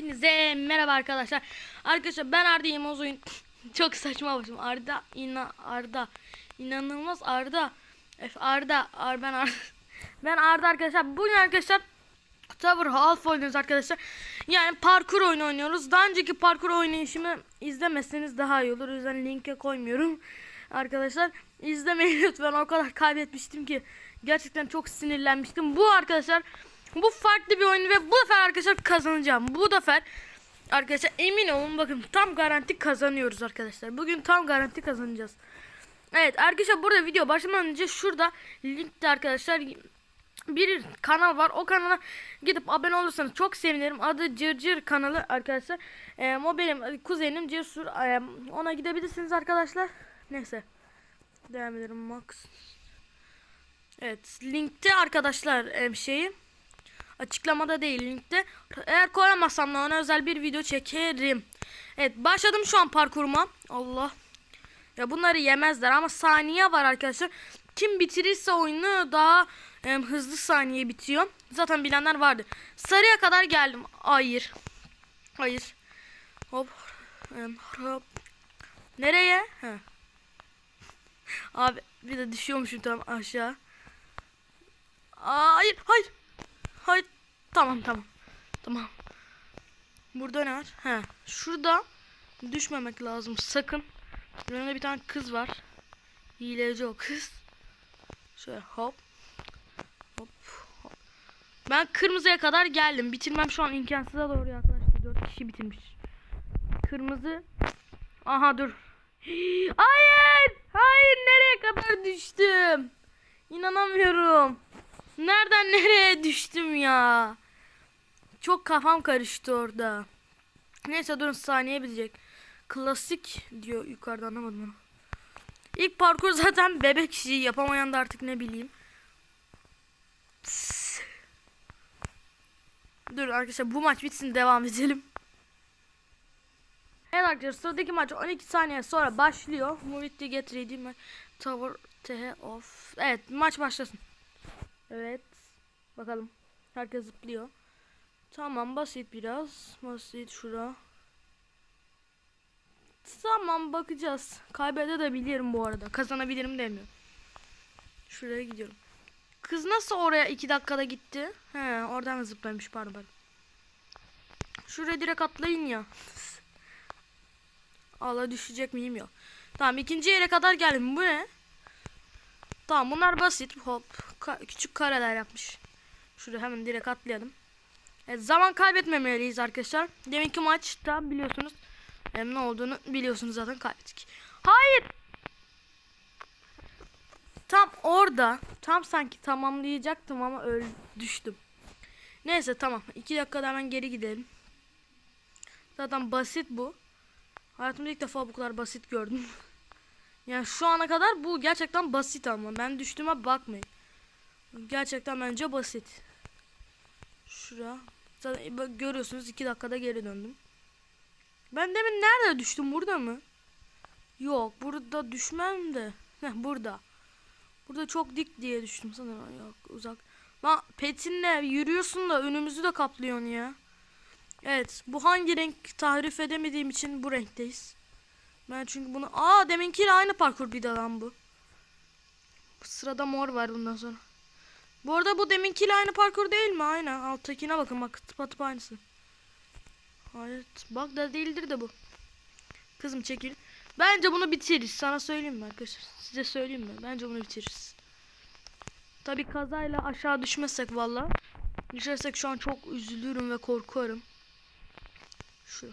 Hepinize merhaba arkadaşlar. Arkadaşlar ben Arda Yılmaz oyun. Çok saçma başım. Arda ina Arda. İnanılmaz Arda. F Arda. Ar ben Arda. Ben Arda arkadaşlar. Bugün arkadaşlar Tower Half oynuyoruz arkadaşlar. Yani parkur oyunu oynuyoruz. Daha önceki parkur oynayışımı izlemeseniz daha iyi olur. O yüzden linke koymuyorum. Arkadaşlar izlemeyin lütfen. O kadar kaybetmiştim ki. Gerçekten çok sinirlenmiştim. Bu arkadaşlar bu farklı bir oyun ve bu sefer arkadaşlar kazanacağım. Bu sefer arkadaşlar emin olun bakın tam garanti kazanıyoruz arkadaşlar. Bugün tam garanti kazanacağız. Evet arkadaşlar burada video başlamadan önce şurada linkte arkadaşlar bir kanal var. O kanala gidip abone olursanız çok sevinirim. Adı Cırcır kanalı arkadaşlar. Ee, o benim kuzenim Cesur. Ee, ona gidebilirsiniz arkadaşlar. Neyse. Devam edelim Max. Evet linkte arkadaşlar em, şeyi açıklamada değil linkte. Eğer koyamazsam da ona özel bir video çekerim. Evet başladım şu an parkuruma. Allah. Ya bunları yemezler ama saniye var arkadaşlar. Kim bitirirse oyunu daha em, hızlı saniye bitiyor. Zaten bilenler vardı. Sarıya kadar geldim. Hayır. Hayır. Hop. Em, hop. Nereye? He. Abi bir de düşüyormuşum tam aşağı. Aa, hayır hayır. Hayır. Tamam tamam. Tamam. Burada ne var? He. Şurada düşmemek lazım sakın. Yanında bir tane kız var. Hileci o kız. Şöyle hop. Hop hop. Ben kırmızıya kadar geldim. Bitirmem şu an imkansıza doğru yaklaştı. 4 kişi bitirmiş. Kırmızı. Aha dur. Hayır! Hayır nereye kadar düştüm? İnanamıyorum. Nereden nereye düştüm ya? Çok kafam karıştı orada. Neyse durun saniye bitecek. Klasik diyor yukarıda anlamadım onu. İlk parkur zaten bebek işi yapamayan da artık ne bileyim. Dur arkadaşlar bu maç bitsin devam edelim. Evet arkadaşlar sıradaki maç 12 saniye sonra başlıyor. Move it to get ready tower th off. Evet maç başlasın. Evet. Bakalım. Herkes zıplıyor. Tamam basit biraz. Basit şura. Tamam bakacağız. Kaybedebilirim bu arada. Kazanabilirim demiyorum. Şuraya gidiyorum. Kız nasıl oraya 2 dakikada gitti? He oradan zıplamış pardon. pardon. Şuraya direkt atlayın ya. Allah düşecek miyim yok. Tamam ikinci yere kadar geldim. Bu ne? Tamam bunlar basit. Hop. Ka- küçük kareler yapmış. Şuraya hemen direkt atlayalım. Evet, zaman kaybetmemeliyiz arkadaşlar. Deminki maçta biliyorsunuz hem ne olduğunu biliyorsunuz zaten kaybettik. Hayır. Tam orada tam sanki tamamlayacaktım ama öl düştüm. Neyse tamam. 2 dakikada hemen geri gidelim. Zaten basit bu. Hayatımda ilk defa bu kadar basit gördüm. yani şu ana kadar bu gerçekten basit ama ben düştüğüme bakmayın. Gerçekten bence basit. Şura. Zaten bak görüyorsunuz 2 dakikada geri döndüm. Ben demin nerede düştüm? Burada mı? Yok burada düşmem de. Heh burada. Burada çok dik diye düştüm sanırım. Yok uzak. Lan petinle yürüyorsun da önümüzü de kaplıyorsun ya. Evet bu hangi renk tarif edemediğim için bu renkteyiz. Ben çünkü bunu... Aa deminkiyle aynı parkur bir de lan bu. Sırada mor var bundan sonra. Bu arada bu deminkiyle aynı parkur değil mi? Aynen. Alttakine bakın bak tıpatıp aynısı. Hayır bak da değildir de bu. Kızım çekil. Bence bunu bitiririz. Sana söyleyeyim mi arkadaşlar? Size söyleyeyim mi? Bence bunu bitiririz. Tabi kazayla aşağı düşmezsek valla. Düşersek şu an çok üzülürüm ve korkarım. Şu.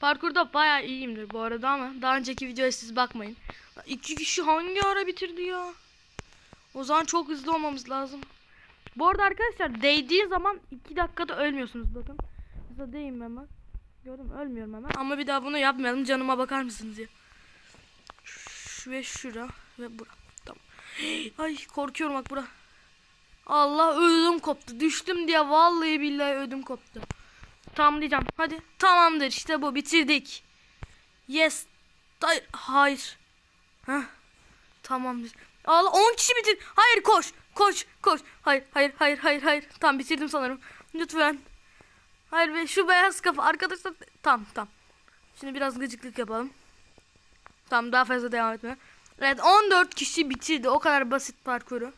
Parkurda bayağı iyiyimdir bu arada ama daha önceki videoya siz bakmayın. İki kişi hangi ara bitirdi ya? O zaman çok hızlı olmamız lazım. Bu arada arkadaşlar değdiği zaman 2 dakikada ölmüyorsunuz bakın. Mesela değeyim hemen. Gördün mü? Ölmüyorum hemen. Ama bir daha bunu yapmayalım. Canıma bakar mısınız ya? Şu ve şura ve bura. Tamam. Ay korkuyorum bak bura. Allah ödüm koptu. Düştüm diye vallahi billahi ödüm koptu. Tamam diyeceğim. Hadi. Tamamdır işte bu bitirdik. Yes. Hayır. Hayır. Heh. Tamamdır. Allah 10 kişi bitir. Hayır koş. Koş. Koş. Hayır hayır hayır hayır hayır. Tamam bitirdim sanırım. Lütfen. Hayır be şu beyaz kafa arkadaşlar tam tam. Şimdi biraz gıcıklık yapalım. Tamam daha fazla devam etme. Evet 14 kişi bitirdi o kadar basit parkuru.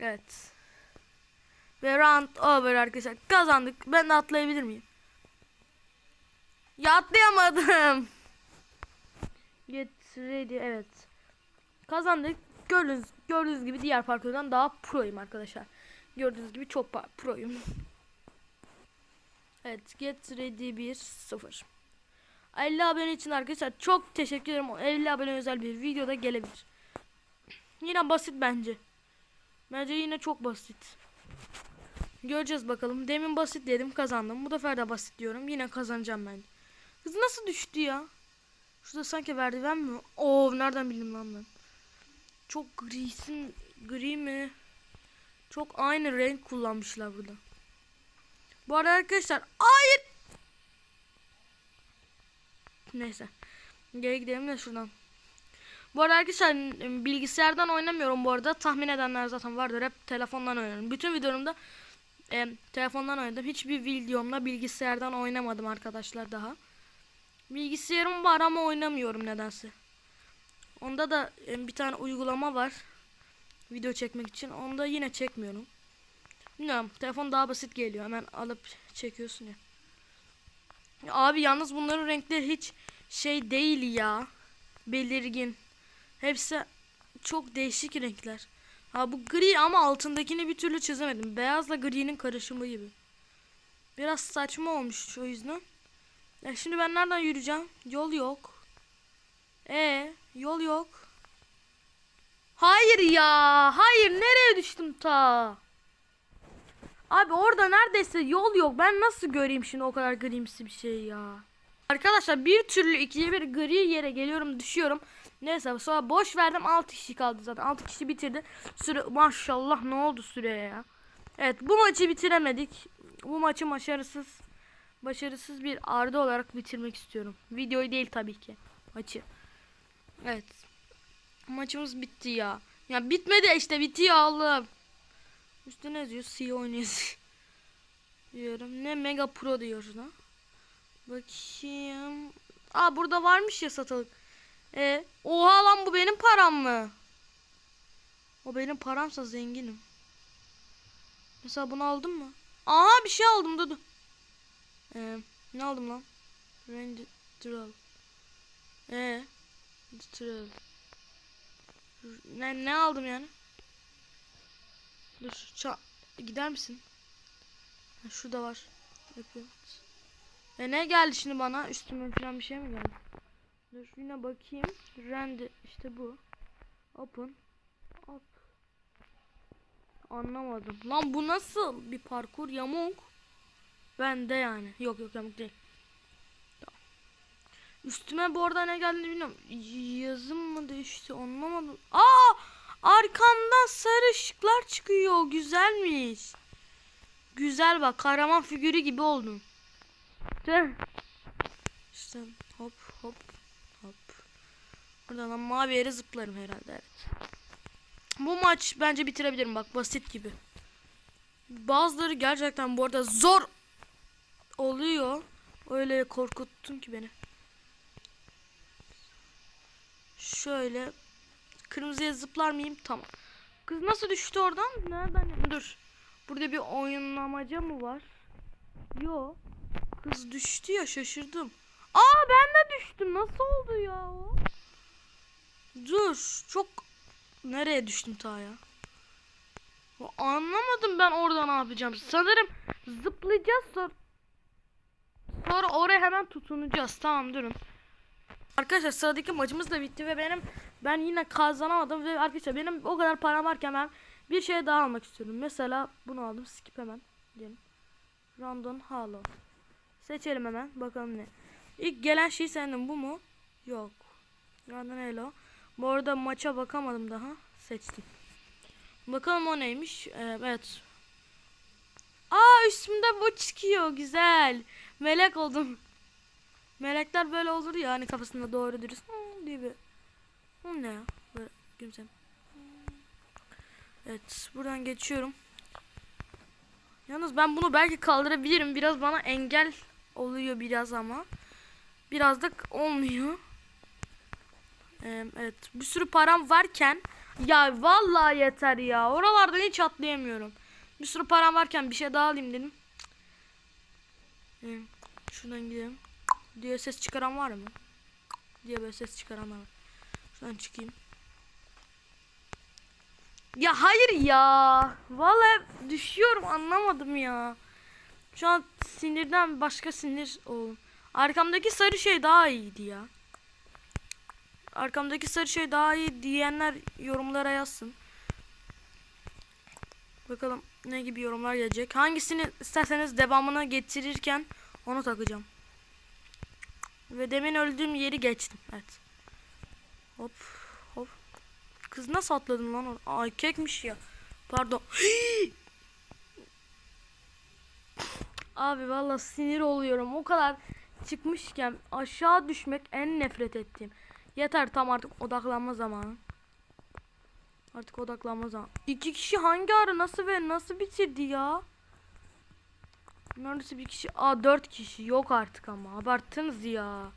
Evet. Ve round over arkadaşlar kazandık. Ben de atlayabilir miyim? Ya atlayamadım. Get ready evet. Kazandık. Gördüğünüz, gördüğünüz gibi diğer parkurdan daha proyum arkadaşlar. Gördüğünüz gibi çok proyum. Evet get ready 1 0. 50 abone için arkadaşlar çok teşekkür ederim. O 50 abone özel bir videoda gelebilir. Yine basit bence. Bence yine çok basit. Göreceğiz bakalım. Demin basit dedim kazandım. Bu sefer de basit diyorum. Yine kazanacağım ben. Kız nasıl düştü ya? Şurada sanki merdiven mi? Oo nereden bildim lan ben? Çok grisin gri mi? Çok aynı renk kullanmışlar burada. Bu arada arkadaşlar hayır. Neyse. Geri gidelim de şuradan. Bu arada arkadaşlar bilgisayardan oynamıyorum bu arada. Tahmin edenler zaten vardır. Hep telefondan oynuyorum. Bütün videomda e, telefondan oynadım. Hiçbir videomda bilgisayardan oynamadım arkadaşlar daha. Bilgisayarım var ama oynamıyorum nedense. Onda da e, bir tane uygulama var. Video çekmek için. Onda yine çekmiyorum. Bilmiyorum. Telefon daha basit geliyor. Hemen alıp çekiyorsun ya. Abi yalnız bunların renkleri hiç şey değil ya. Belirgin. Hepsi çok değişik renkler. Ha bu gri ama altındakini bir türlü çizemedim. Beyazla gri'nin karışımı gibi. Biraz saçma olmuş o yüzden. Ya şimdi ben nereden yürüyeceğim? Yol yok. E yol yok. Hayır ya. Hayır nereye düştüm ta? Abi orada neredeyse yol yok. Ben nasıl göreyim şimdi o kadar grimsi bir şey ya. Arkadaşlar bir türlü ikiye bir gri yere geliyorum düşüyorum. Neyse sonra boş verdim 6 kişi kaldı zaten 6 kişi bitirdi. Süre maşallah ne oldu süreye ya. Evet bu maçı bitiremedik. Bu maçı başarısız başarısız bir arda olarak bitirmek istiyorum. Videoyu değil tabii ki. Maçı. Evet. Maçımız bitti ya. Ya bitmedi işte bitiyor Allah'ım. Üstüne ne yazıyor? C oynuyoruz. Diyorum. Ne Mega Pro diyor şuna. Bakayım. Aa burada varmış ya satılık. E, oha lan bu benim param mı? O benim paramsa zenginim. Mesela bunu aldım mı? Aa bir şey aldım dur. Ee, ne aldım lan? Range Drill. Ee, Drill. Ne, ne aldım yani? Dur ça gider misin? Ha, şurada var. Yapıyorum. E ne geldi şimdi bana? Üstüme falan bir şey mi geldi? Dur yine bakayım. Render işte bu. Open. Up. Anlamadım. Lan bu nasıl bir parkur yamuk? Ben de yani. Yok yok yamuk değil. Üstüme bu arada ne geldi bilmiyorum. Yazım mı düştü anlamadım. Aa! Arkamdan sarı ışıklar çıkıyor. Güzelmiş. Güzel bak. Kahraman figürü gibi oldum. Tüh. İşte hop hop hop. Buradan mavi yere zıplarım herhalde evet. Bu maç bence bitirebilirim bak basit gibi. Bazıları gerçekten bu arada zor oluyor. Öyle korkuttun ki beni. Şöyle kırmızıya zıplar mıyım? Tamam. Kız nasıl düştü oradan? Nereden? Dur. Burada bir oyunlamaca mı var? Yo. Kız düştü ya şaşırdım. Aa ben de düştüm. Nasıl oldu ya o? Dur. Çok nereye düştüm ta ya? Anlamadım ben orada ne yapacağım. Sanırım zıplayacağız sonra sonra oraya hemen tutunacağız. Tamam durun. Arkadaşlar sıradaki maçımız da bitti ve benim ben yine kazanamadım ve arkadaşlar benim o kadar param varken ben bir şey daha almak istiyorum. Mesela bunu aldım. Skip hemen diyelim. Random Hollow. Seçelim hemen. Bakalım ne. İlk gelen şey senin bu mu? Yok. Random Hello. Bu arada maça bakamadım daha. Seçtim. Bakalım o neymiş. Ee, evet. Aa üstümde bu çıkıyor. Güzel. Melek oldum. Melekler böyle olur ya hani kafasında doğru dürüst hmm, diye bir. Bu ne ya? Böyle gülümsem. Evet buradan geçiyorum. Yalnız ben bunu belki kaldırabilirim. Biraz bana engel oluyor biraz ama. Biraz da olmuyor. Ee, evet. Bir sürü param varken ya vallahi yeter ya. Oralardan hiç atlayamıyorum. Bir sürü param varken bir şey daha alayım dedim. Ee, şuradan gidelim. Diye ses çıkaran var mı? diye böyle ses çıkaran var. Şuradan çıkayım. Ya hayır ya. Vallahi düşüyorum anlamadım ya. Şu an sinirden başka sinir oldum. Arkamdaki sarı şey daha iyiydi ya. Arkamdaki sarı şey daha iyi diyenler yorumlara yazsın. Bakalım ne gibi yorumlar gelecek. Hangisini isterseniz devamını getirirken onu takacağım. Ve demin öldüğüm yeri geçtim. Evet. Hop hop. Kız nasıl atladın lan? Ay kekmiş ya. Pardon. Abi valla sinir oluyorum. O kadar çıkmışken aşağı düşmek en nefret ettiğim. Yeter tam artık odaklanma zamanı. Artık odaklanma zamanı. İki kişi hangi ara nasıl ve nasıl bitirdi ya? Neredeyse bir kişi. Aa dört kişi. Yok artık ama. Abarttınız ya.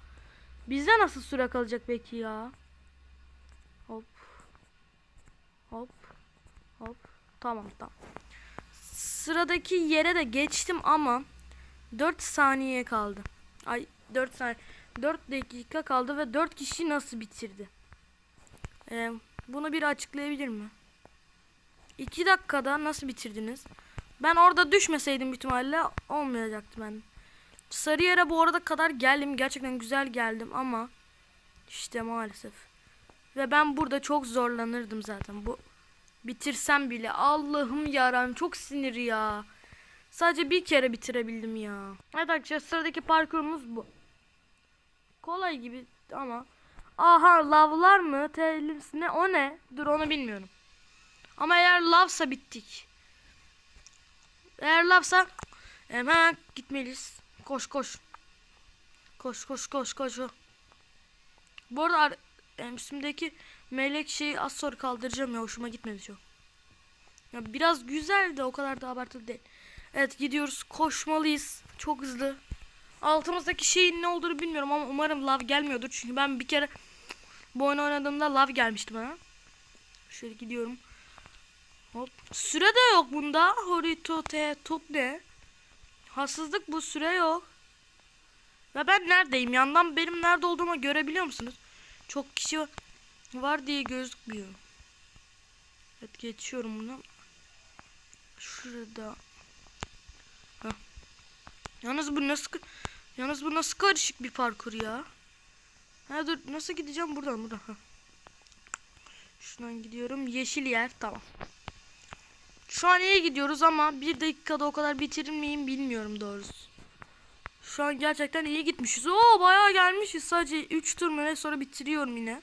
Bizde nasıl süre kalacak peki ya? Hop. Hop. Hop. Tamam tamam. Sıradaki yere de geçtim ama 4 saniye kaldı. Ay 4 saniye. 4 dakika kaldı ve 4 kişi nasıl bitirdi? Ee, bunu bir açıklayabilir mi? 2 dakikada nasıl bitirdiniz? Ben orada düşmeseydim ihtimalle olmayacaktı ben. Sarı yere bu arada kadar geldim. Gerçekten güzel geldim ama işte maalesef. Ve ben burada çok zorlanırdım zaten. Bu bitirsem bile Allah'ım yaran çok sinir ya. Sadece bir kere bitirebildim ya. Evet arkadaşlar sıradaki parkurumuz bu. Kolay gibi ama aha lavlar mı? Telis ne? O ne? Dur onu bilmiyorum. Ama eğer lavsa bittik. Eğer lavsa hemen gitmeliyiz. Koş koş. Koş koş koş koş. Bu arada üstümdeki melek şeyi az sonra kaldıracağım ya hoşuma gitmedi çok. Ya biraz güzel de o kadar da abartılı değil. Evet gidiyoruz koşmalıyız. Çok hızlı. Altımızdaki şeyin ne olduğunu bilmiyorum ama umarım lav gelmiyordur. Çünkü ben bir kere bu oyunu oynadığımda lav gelmişti bana. Şöyle gidiyorum. Hop. Süre de yok bunda. Horito te top ne? Hassızlık bu süre yok. Ve ben neredeyim? Yandan benim nerede olduğumu görebiliyor musunuz? Çok kişi var diye gözükmüyor. Evet geçiyorum bunu. Şurada. Heh. Yalnız bu nasıl yalnız bu nasıl karışık bir parkur ya? Ha dur nasıl gideceğim buradan buradan. Heh. Şuradan gidiyorum. Yeşil yer tamam. Şu an iyi gidiyoruz ama bir dakikada o kadar bitirir miyim bilmiyorum doğrusu. Şu an gerçekten iyi gitmişiz. Oo bayağı gelmişiz. Sadece 3 tur mu sonra bitiriyorum yine.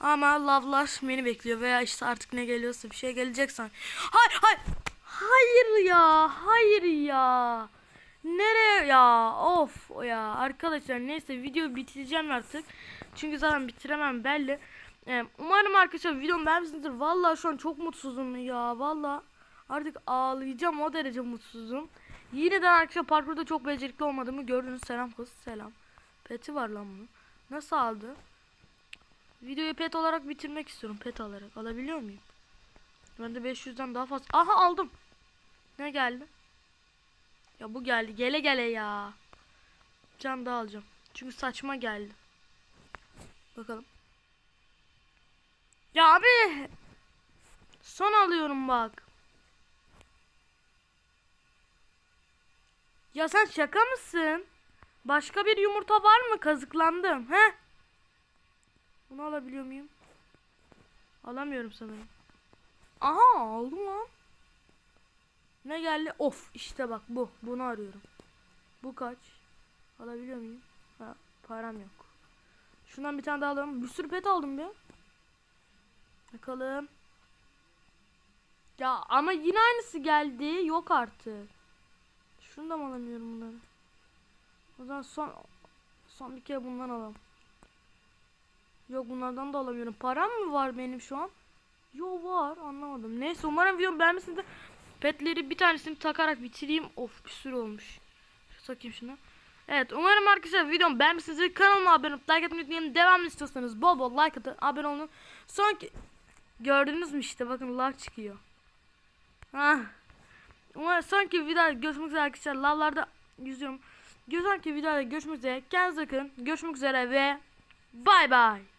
Ama lavlar beni bekliyor veya işte artık ne geliyorsa bir şey gelecek sanki. Hayır hayır. Hayır ya. Hayır ya. Nereye ya? Of ya. Arkadaşlar neyse video bitireceğim artık. Çünkü zaten bitiremem belli. Umarım arkadaşlar videomu beğenmişsinizdir. Vallahi şu an çok mutsuzum ya. Vallahi artık ağlayacağım o derece mutsuzum. Yine de arkadaşlar parkurda çok becerikli olmadığımı gördünüz. Selam kız selam. Peti var lan bunu. Nasıl aldı? Videoyu pet olarak bitirmek istiyorum. Pet alarak. Alabiliyor muyum? Ben de 500'den daha fazla. Aha aldım. Ne geldi? Ya bu geldi. Gele gele ya. Can da alacağım. Çünkü saçma geldi. Bakalım. Ya abi. Son alıyorum bak. Ya sen şaka mısın? Başka bir yumurta var mı? Kazıklandım. He? Bunu alabiliyor muyum? Alamıyorum sanırım. Aha aldım lan. Ne geldi? Of işte bak bu. Bunu arıyorum. Bu kaç? Alabiliyor muyum? Ha, param yok. Şundan bir tane daha alalım. Bir sürü pet aldım be. Bakalım. Ya ama yine aynısı geldi. Yok artık. Şunu da mı alamıyorum bunları? O zaman son son bir kere bundan alalım. Yok bunlardan da alamıyorum. Param mı var benim şu an? Yo var anlamadım. Neyse umarım videomu beğenmişsinizdir. Petleri bir tanesini takarak bitireyim. Of bir sürü olmuş. Takayım şunu. Evet umarım arkadaşlar videomu beğenmişsinizdir. Kanalıma abone olup like atmayı unutmayın. Devamlı istiyorsanız bol bol like atın. Abone olun. Sonraki gördünüz mü işte bakın lav çıkıyor. Ah. Umarım sonraki videoda görüşmek üzere arkadaşlar. Lavlarda yüzüyorum. Bir sonraki videoda görüşmek üzere. Kendinize bakın. Görüşmek üzere ve bay bay.